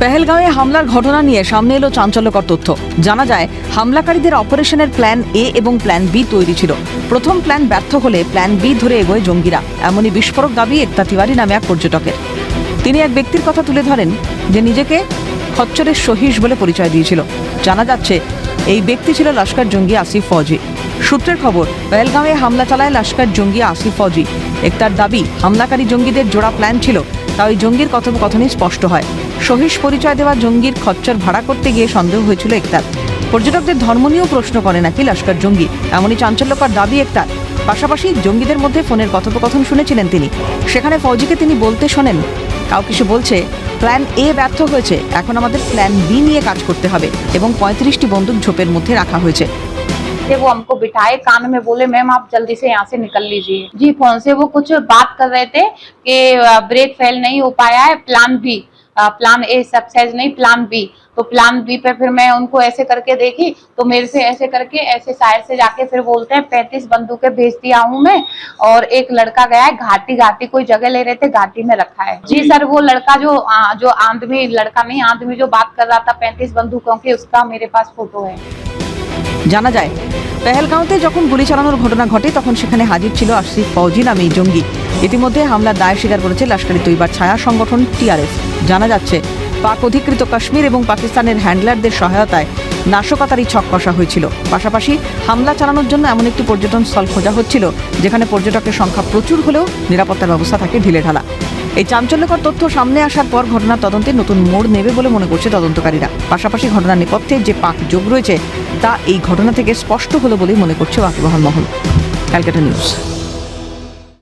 পেহেলগাঁওয়ে হামলার ঘটনা নিয়ে সামনে এলো চাঞ্চল্যকর তথ্য। জানা যায়, হামলাকারীদের অপারেশনের প্ল্যান এ এবং প্ল্যান বি তৈরি ছিল। প্রথম প্ল্যান ব্যর্থ হলে প্ল্যান বি ধরে এগোয় জঙ্গিরা। এমনই বিস্ফোরক দাবি একতা তিওয়ারি নামে এক পর্যটকের। তিনি এক ব্যক্তির কথা তুলে ধরেন যে নিজেকে খচ্চরের সহিস বলে পরিচয় দিয়েছিল। জানা যাচ্ছে, এই ব্যক্তি ছিল লস্কর জঙ্গি আসিফ ফৌজি। সূত্রের খবর পেহেলগাঁওয়ে হামলা চালায় লস্কর জঙ্গি আসিফ ফৌজি একতার দাবি, হামলাকারী জঙ্গিদের জোড়া প্ল্যান ছিল তা ওই জঙ্গির কথোপকথনই স্পষ্ট হয়। সহিস পরিচয় দেওয়া জঙ্গির খচ্চর ভাড়া করতে গিয়ে সন্দেহ হয়েছিল একতার। পর্যটকদের ধর্ম নিয়েও প্রশ্ন করে নাকি লস্কর জঙ্গি, এমনই চাঞ্চল্যকর দাবি একতার। পাশাপাশি জঙ্গিদের মধ্যে ফোনের কথোপকথন শুনেছিলেন তিনি। সেখানে ফৌজিকে তিনি বলতে শোনেন, কাউ কিছু বলছে, প্ল্যান এ ব্যর্থ হয়েছে, এখন আমাদের প্ল্যান বি নিয়ে কাজ করতে হবে। এবং পঁয়ত্রিশটি বন্দুক ঝোপের মধ্যে রাখা হয়েছে। थे वो हमको बिठाए कान में बोले मैम आप जल्दी से यहाँ से निकल लीजिए। जी फ़ोन से वो कुछ बात कर रहे थे कि ब्रेक फेल नहीं हो पाया है plan B plan A success नहीं प्लान बी तो प्लान बी पे फिर मैं उनको ऐसे करके देखी तो मेरे से ऐसे करके ऐसे साइड से जाके फिर बोलते हैं पैंतीस बंदूकें भेज दिया हूँ मैं। और एक लड़का गया है घाटी घाटी कोई जगह ले रहे थे घाटी में रखा है। जी सर वो लड़का जो आ, जो आदमी लड़का नहीं आदमी जो बात कर रहा था पैंतीस बंदूकों की उसका मेरे पास फ़ोटो है। জানা যায়। পেহেলগাঁওতে যখন গুলি চালানোর ঘটনা ঘটে, তখন সেখানে হাজির ছিল আসিফ ফৌজি নামে এই জঙ্গি। ইতিমধ্যে হামলার দায় স্বীকার করেছে লস্করি তৈবার ছায়া সংগঠন টিআরএফ। জানা যাচ্ছে, পাক অধিকৃত কাশ্মীর এবং পাকিস্তানের হ্যান্ডলারদের সহায়তায় নাশকতারই ছক কষা হয়েছিল। পাশাপাশি হামলা চালানোর জন্য এমন একটি পর্যটন স্থল খোঁজা হচ্ছিল, যেখানে পর্যটকের সংখ্যা প্রচুর হলেও নিরাপত্তার ব্যবস্থা থাকে ঢিলেঢালা। এই চাঞ্চল্যকর তথ্য সামনে আসার পর ঘটনার তদন্তে নতুন মোড় নেবে বলে মনে করছে তদন্তকারীরা। পাশাপাশি ঘটনার নেপথ্যে যে পাক যোগ রয়েছে, তা এই ঘটনা থেকে স্পষ্ট হলো বলেই মনে করছে ওয়াকিবহাল মহল। Calcutta news.